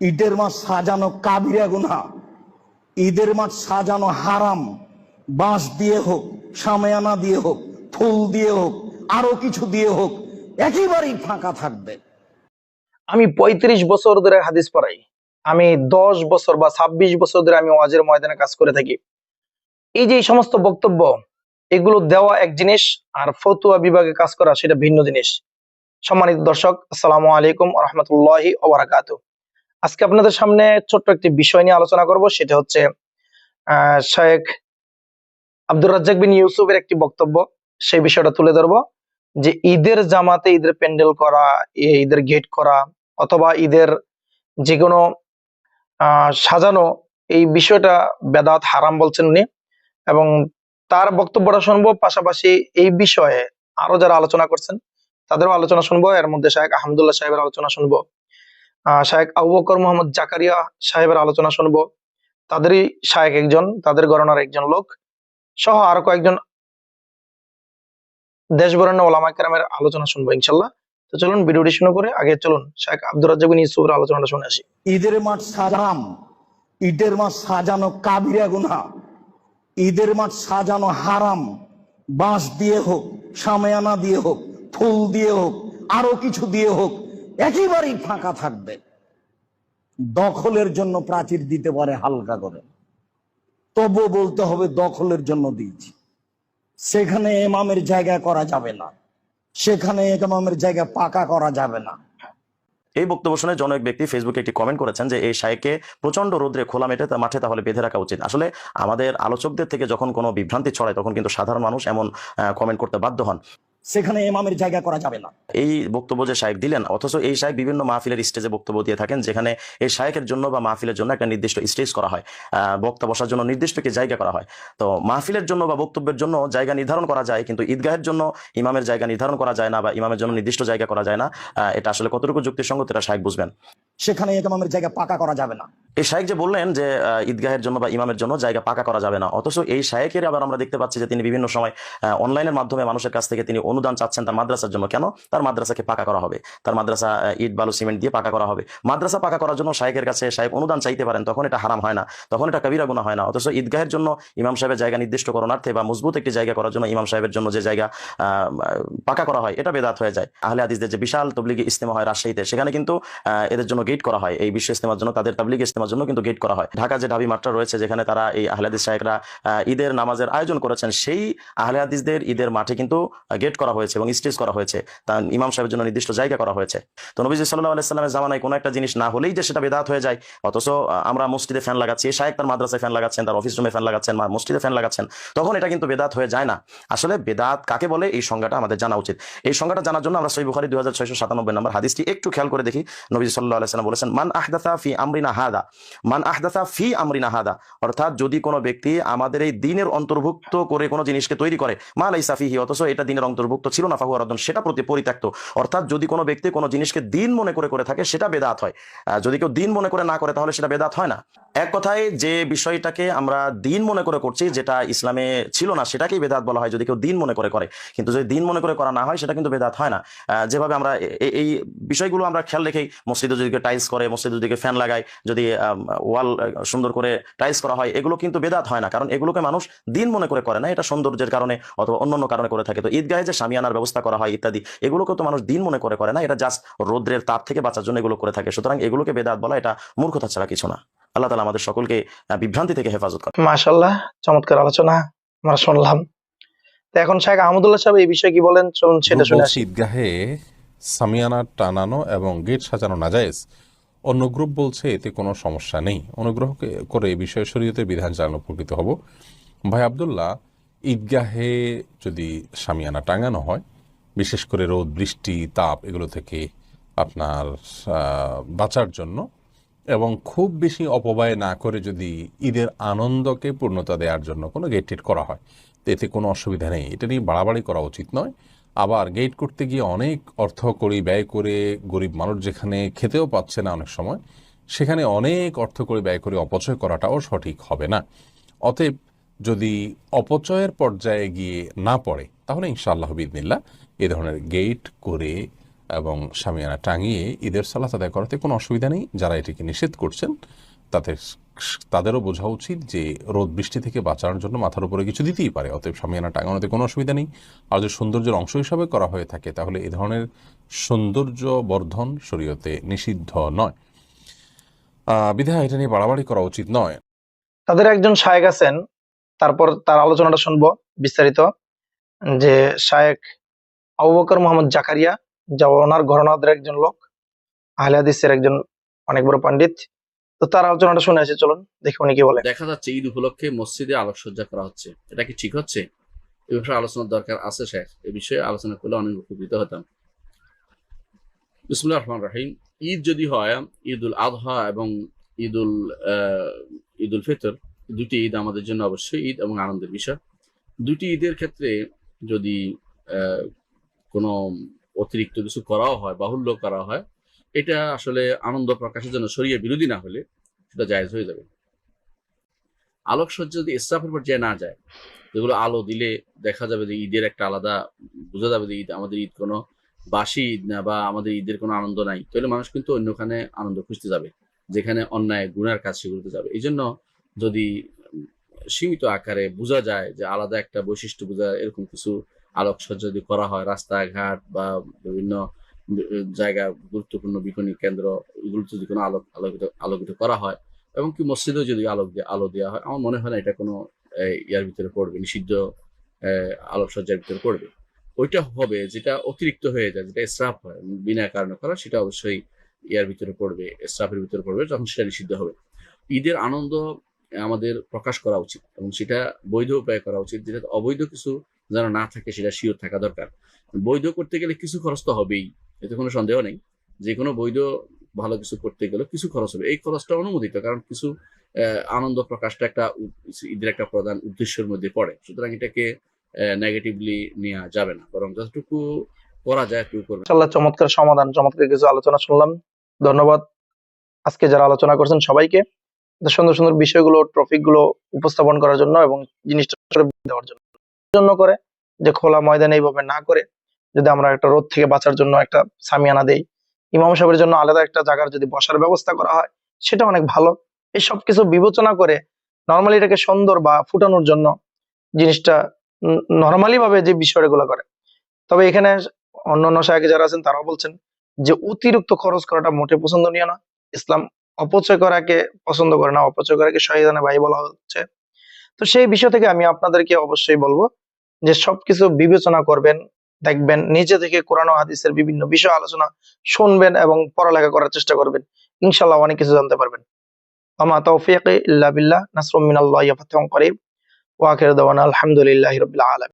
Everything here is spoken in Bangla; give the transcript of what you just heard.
ঈদের মাঠ সাজানো কাবিরা গুনা ঈদের মাঠ সাজানো হারাম। বাঁশ দিয়ে হোক সাময়ানা দিয়ে হোক, ফুল দিয়ে হোক, আরও কিছু দিয়ে হোক, একেবারেই ফাঁকা থাকবে। আমি পঁয়ত্রিশ বছর ধরে হাদিস পড়াই। আমি দশ বছর বা ছাব্বিশ বছর ধরে আমি ওয়াজের ময়দানে কাজ করে থাকি। এই যে সমস্ত বক্তব্য, এগুলো দেওয়া এক জিনিস আর ফতুয়া বিভাগে কাজ করা সেটা ভিন্ন জিনিস। সম্মানিত দর্শক, আসসালামু আলাইকুম রহমতুল্লাহি ওবরাকাত আজকে আপনাদের সামনে ছোট্ট একটি বিষয় নিয়ে আলোচনা করব, সেটা হচ্ছে শেখ আব্দুর রাজ্জাক বিন ইউসুফের একটি বক্তব্য। সেই বিষয়টা তুলে ধরবো যে ঈদের জামাতে ঈদের প্যান্ডেল করা ঈদের গেট করা, অথবা ঈদের যে কোনো সাজানো, এই বিষয়টা বেদাত হারাম বলছেন উনি। এবং তার বক্তব্যটা শুনব, পাশাপাশি এই বিষয়ে আরও যারা আলোচনা করছেন, তাদেরও আলোচনা শুনব। এর মধ্যে শাহেক আহমদুল্লাহ সাহেবের আলোচনা শুনব। আহ শাহেক আবু বকর মোহাম্মদ জাকারিয়া সাহেবের আলোচনা শুনব। তাদেরই শাহেক একজন, তাদের গণনার একজন লোক সহ আরও কয়েকজন দেশ বরণ্য ওলামা কেরামের আলোচনা শুনব ইনশাল্লাহ। তো চলুন, ভিডিওটি শুরু করে আগে চলুন শাহেক আব্দুর রাজ্জাক ইউসুফের আলোচনাটা শুনে আসি। ঈদের মাঠ সাজাম, ঈদের মাঠ সাজানো কাবিরা গুনা ঈদের মাঠ সাজানো হারাম, বাঁশ দিয়ে হোক সাময়ানা দিয়ে হোক, ফুল দিয়ে হোক, আরও কিছু দিয়ে হোক একেবারেই ফাঁকা থাকবে। দখলের জন্য প্রাচীর দিতে পারে হালকা করে। তবুও বলতে হবে, দখলের জন্য দিয়েছি। সেখানে এমামের জায়গা করা যাবে না। সেখানে এমামের জায়গা পাকা করা যাবে না। এই বক্তব্য শুনে জন এক ব্যক্তি ফেসবুকে একটি কমেন্ট করেছেন যে, এই শাইকে প্রচণ্ড রোদ্রে খোলা মেটে মাঠে তাহলে বেঁধে রাখা উচিত। আসলে আমাদের আলোচকদের থেকে যখন কোনো বিভ্রান্তি ছড়ায়, তখন কিন্তু সাধারণ মানুষ এমন কমেন্ট করতে বাধ্য হন। সেখানে এমামের জায়গা করা যাবে না। এই বক্তব্য যে শায়েক দিলেন অথচ এই শায়েক বিভিন্ন মাহফিলের স্টেজে বক্তব্য দিয়ে থাকেন যেখানে এই শায়েকের জন্য বা মাহফিলের জন্য একটা নির্দিষ্ট স্টেজ করা হয় বক্তা বসার জন্য নির্দিষ্ট একটি জায়গা করা হয়। তো মাহফিলের জন্য বা বক্তব্যের জন্য জায়গা নির্ধারণ করা যায় কিন্তু ঈদগাহের জন্য ইমামের জায়গা নির্ধারণ করা যায় না বা ইমামের জন্য নির্দিষ্ট জায়গা করা যায় না। এটা আসলে কতটুকু যুক্তিসঙ্গত এটা শায়েক বুঝবেন। সেখানে ইমামের জায়গা পাকা করা যাবে না। এই শায়েক যে বললেন যে ঈদগাহের জন্য বা ইমামের জন্য জায়গা পাকা করা যাবে না অথচ এই শায়েকের আবার আমরা দেখতে পাচ্ছি যে তিনি বিভিন্ন সময় অনলাইনের মাধ্যমে মানুষের কাছ থেকে তিনি অনুদান চাচ্ছেন তার মাদ্রাসার জন্য। কেন? তার মাদ্রাসাকে পাকা করা হবে। তার মাদ্রাসা ইট, বালু, সিমেন্ট দিয়ে পাকা করা হবে। মাদ্রাসা পাকা করার জন্য শায়েকের কাছে শায়েক অনুদান চাইতে পারেন, তখন এটা হারাম হয় না। তখন এটা কবিরা গুণা হয় না। অথচ ঈদগাহের জন্য ইমাম সাহেবের জায়গা নির্দিষ্ট করণার্থে বা মজবুত একটি জায়গা করার জন্য ইমাম সাহেবের জন্য যে জায়গা পাকা করা হয়, এটা বেদাত হয়ে যায়। আহলে হাদিসদের যে বিশাল তবলিগি ইস্তেমা হয় রাজশাহীতে, সেখানে কিন্তু এদের জন্য গেট করা হয়। এই বিশ্ব ইস্তেমার জন্য, তাদের তাবলিগ ইস্তেমার জন্য কিন্তু গেট করা হয়। ঢাকা যে ঢাবি মাঠটা রয়েছে, যেখানে তারা এই আহলে হাদিস সাহেবরা ঈদের নামাজের আয়োজন করেছেন, সেই আহলে হাদিসদের ঈদের মাঠে কিন্তু গেট করা হয়েছে এবং স্টেজ করা হয়েছে। তা ইমাম সাহেবের জন্য নির্দিষ্ট জায়গা করা হয়েছে। তো নবীজি সাল্লাহ আলাইস্লামের জামানায় কোনো একটা জিনিস না হলেই যে সেটা বেদাত হয়ে যায়, অথচ আমরা মসজিদে ফ্যান লাগাচ্ছি শাহেক তার মাদ্রাসায় ফ্যান লাগাচ্ছেন, তার অফিস রুমে ফ্যান লাগাচ্ছেন মসজিদে ফ্যান লাগাচ্ছেন, তখন এটা কিন্তু বেদাত হয়ে যায় না। আসলে বেদাত কাকে বলে? এই সংজ্ঞাটা আমাদের জানা উচিত। এই সংজ্ঞাটা জানার জন্য আমরা সই বুখারি দুই হাজার ছয়শো সাতানব্বই নম্বর হাদিসটি একটু খেয়াল করে দেখি। নবীজি সাল্লাহ আলাইসাল্লাম বলেছেন, মান আহদাসা ফি আমরিনা হাদা। মান আহদাসা ফি আমরিনা হাদা। অর্থাৎ যদি কোনো ব্যক্তি আমাদের এই দিনের অন্তর্ভুক্ত করে কোনো জিনিসকে তৈরি করে, মা লাই সাফিহি অথচ এটা দিনের অন্তর্ভুক্ত ছিল না ফাহু আরাদন সেটা প্রতি পরিত্যক্ত। অর্থাৎ যদি কোনো ব্যক্তি কোনো জিনিসকে দিন মনে করে করে থাকে, সেটা বেদাত হয়। যদি কেউ দিন মনে করে না করে, তাহলে সেটা বেদাত হয় না। এক কথায় যে বিষয়টাকে আমরা দিন মনে করে করছি, যেটা ইসলামে ছিল না, সেটাকেই বেদাত বলা হয়, যদি কেউ দিন মনে করে করে। কিন্তু যদি দিন মনে করে করা না হয়, সেটা কিন্তু বেদাত হয় না। যেভাবে আমরা এই বিষয়গুলো আমরা খেয়াল রেখেই, মসজিদে যদি টাইলস করে, মসজিদে যদি ফ্যান লাগায়, যদি ওয়াল সুন্দর করে টাইলস করা হয়, এগুলো কিন্তু বেদাত হয় না। কারণ এগুলোকে মানুষ দিন মনে করে করে না, এটা সৌন্দর্যের কারণে অথবা অন্যান্য কারণে করে থাকে। তো ঈদগাহে যে সামিয়ানার ব্যবস্থা করা হয় ইত্যাদি। এগুলোকে তো মানুষ দিন মনে করে করে না এটা জাস্ট রোদ্রের তাপ থেকে বাঁচার জন্য এগুলো করে থাকে। সুতরাং এগুলোকে বেদাত বলা এটা মূর্খতা ছাড়া কিছু না। আল্লাহ তালা আমাদের সকলকে বিভ্রান্তি থেকে হেফাজত করে মাশাল্লাহ চমৎকার আলোচনা আমরা শুনলাম। এখন শাহেক আহমদুল্লাহ সাহেব এই বিষয়ে কি বলেন? চলুন সেটা শুনে ঈদগাহে সামিয়ানা টানানো এবং গেট সাজানো নাজায়েজ। অন্য গ্রুপ বলছে এতে কোনো সমস্যা নেই। অনুগ্রহ করে এই বিষয়ে শরীয়তের বিধান জানানো উপকৃত হব। ভাই আবদুল্লাহ ঈদগাহে যদি সামিয়ানা টাঙানো হয়, বিশেষ করে রোদ, বৃষ্টি, তাপ, এগুলো থেকে আপনার বাঁচার জন্য এবং খুব বেশি অপব্যয় না করে যদি ঈদের আনন্দকে পূর্ণতা দেওয়ার জন্য কোনো গেট টেট করা হয় এতে কোনো অসুবিধা নেই। এটা নিয়ে বাড়াবাড়ি করা উচিত নয়। আবার গেট করতে গিয়ে অনেক অর্থ করি ব্যয় করে গরিব মানুষ যেখানে খেতেও পাচ্ছে না অনেক সময়, সেখানে অনেক অর্থ করে ব্যয় করে অপচয় করাটাও সঠিক হবে না। অতএব যদি অপচয়ের পর্যায়ে গিয়ে না পড়ে, তাহলে ইনশাআল্লাহ বিদিনিল্লা এ ধরনের গেট করে এবং সামিয়ানা টাঙিয়ে ঈদের সালাত আদায় করাতে কোনো অসুবিধা নেই। যারা এটিকে নিষেধ করছেন, তাদের তাদেরও বোঝা উচিত যে রোদ বৃষ্টি থেকে বাঁচানোর জন্য মাথার উপরে কিছু দিতেই পারে, অতএব সামিয়ানা টাঙানোতে কোনো অসুবিধা নেই। আর যদি সৌন্দর্যের অংশ হিসাবে করা হয়ে থাকে, তাহলে এ ধরনের সৌন্দর্য বর্ধন শরীয়তে নিষিদ্ধ নয়। বিধায় এটা নিয়ে বাড়াবাড়ি করা উচিত নয়। তাদের একজন শায়েক আছেন তারপর তার আলোচনাটা শুনব বিস্তারিত, যে শায়েক আবু বকর মোহাম্মদ জাকারিয়া, যা ওনার ঘরনাদের একজন লোক, আহলে একজন অনেক বড় পণ্ডিত, তো তার আলোচনাটা শুনে আসি, চলুন দেখি উনি কি বলে দেখা যাচ্ছে ঈদ উপলক্ষে মসজিদে আলোকসজ্জা করা হচ্ছে। এটা কি ঠিক হচ্ছে? এ বিষয়ে আলোচনার দরকার আছে শেখ এ বিষয়ে আলোচনা করলে অনেক উপকৃত হতাম। বিসমুল্লাহ রহমান রাহিম। ঈদ যদি হয় ঈদ উল আদহা এবং ঈদ উল ঈদ উল ফিতর দুটি ঈদ আমাদের জন্য অবশ্যই ঈদ এবং আনন্দের বিষয়। দুটি ঈদের ক্ষেত্রে যদি কোনো অতিরিক্ত কিছু করাও হয়, বাহুল্য করা হয়, এটা আসলে আনন্দ প্রকাশের জন্য শরীয় বিরোধী না হলে সেটা জায়েজ হয়ে যাবে। আলোকসজ্জা যদি ইসরাফের পর্যায়ে না যায়, যেগুলো আলো দিলে দেখা যাবে যে ঈদের একটা আলাদা, বোঝা যাবে যে ঈদ আমাদের ঈদ কোনো বাসি ঈদ না বা আমাদের ঈদের কোনো আনন্দ নাই, তাহলে মানুষ কিন্তু অন্যখানে আনন্দ খুঁজতে যাবে, যেখানে অন্যায় গুণার কাজ সেগুলোতে যাবে। এই জন্য যদি সীমিত আকারে বোঝা যায় যে আলাদা একটা বৈশিষ্ট্য বোঝা, এরকম কিছু আলোকসজ্জা যদি করা হয়, রাস্তাঘাট বা বিভিন্ন জায়গা, গুরুত্বপূর্ণ বিপণী কেন্দ্র এগুলোতে যদি কোনো আলোক আলোকিত আলোকিত করা হয় এবং কি মসজিদেও যদি আলোক আলো দেওয়া হয়, আমার মনে হয় না এটা কোনো ইয়ার ভিতরে পড়বে, নিষিদ্ধ আলোকসজ্জার ভিতরে পড়বে। ওইটা হবে যেটা অতিরিক্ত হয়ে যায়, যেটা স্রাফ হয়, বিনা কারণে করা, সেটা অবশ্যই ইয়ার ভিতরে পড়বে স্রাফের ভিতরে পড়বে তখন সেটা নিষিদ্ধ হবে। ঈদের আনন্দ আমাদের প্রকাশ করা উচিত এবং সেটা বৈধ উপায় করা উচিত যেটা অবৈধ কিছু যেন না থাকে সেটা শিওর থাকা দরকার। বৈধ করতে গেলে কিছু খরচ তো হবেই, এতে কোনো সন্দেহ নেই। যে কোনো বৈধ ভালো কিছু করতে গেলে কিছু খরচ হবে। এই খরচটা অনুমোদিত, কারণ কিছু আনন্দ প্রকাশটা একটা ঈদের একটা প্রধান উদ্দেশ্যের মধ্যে পড়ে। সুতরাং এটাকে নেগেটিভলি নেওয়া যাবে না। বরং যতটুকু করা যায় একটু করবে। ইনশাল্লাহ চমৎকার সমাধান, চমৎকার কিছু আলোচনা শুনলাম। ধন্যবাদ। আজকে যারা আলোচনা করছেন সবাইকে। সুন্দর সুন্দর বিষয়গুলো টপিকগুলো উপস্থাপন করার জন্য এবং জিনিসটা দেওয়ার জন্য। জন্য করে যে খোলা ময়দানে এইভাবে না করে যদি আমরা একটা রোদ থেকে বাঁচার জন্য একটা সামিয়ানা দেই। ইমাম সাহেবের জন্য আলাদা একটা জায়গার যদি বসার ব্যবস্থা করা হয়, সেটা অনেক ভালো। এই সব কিছু বিবেচনা করে নর্মালি এটাকে সুন্দর বা ফুটানোর জন্য জিনিসটা নর্মালি ভাবে যে বিষয়গুলো করে। তবে এখানে অন্য অন্য শায়কে যারা আছেন তারাও বলছেন যে অতিরিক্ত খরচ করাটা মোটে পছন্দনীয় না ইসলাম অপচয় করাকে পছন্দ করে না, অপচয় করাকে শহীদানে ভাই বলা হচ্ছে। তো সেই বিষয় থেকে আমি আপনাদেরকে অবশ্যই বলব যে সবকিছু বিবেচনা করবেন, দেখবেন, নিজে থেকে কোরআন হাদিসের বিভিন্ন বিষয় আলোচনা শুনবেন এবং পড়ালেখা করার চেষ্টা করবেন। ইনশাল্লাহ অনেক কিছু জানতে পারবেন। আমা তৌফিক ইল্লা বিল্লাহ, নাসরুম মিনাল্লাহি ওয়া ফাতহুন করিব ওয়া আখিরু দাওয়ানা আলহামদুলিল্লাহি রাব্বিল আলামিন।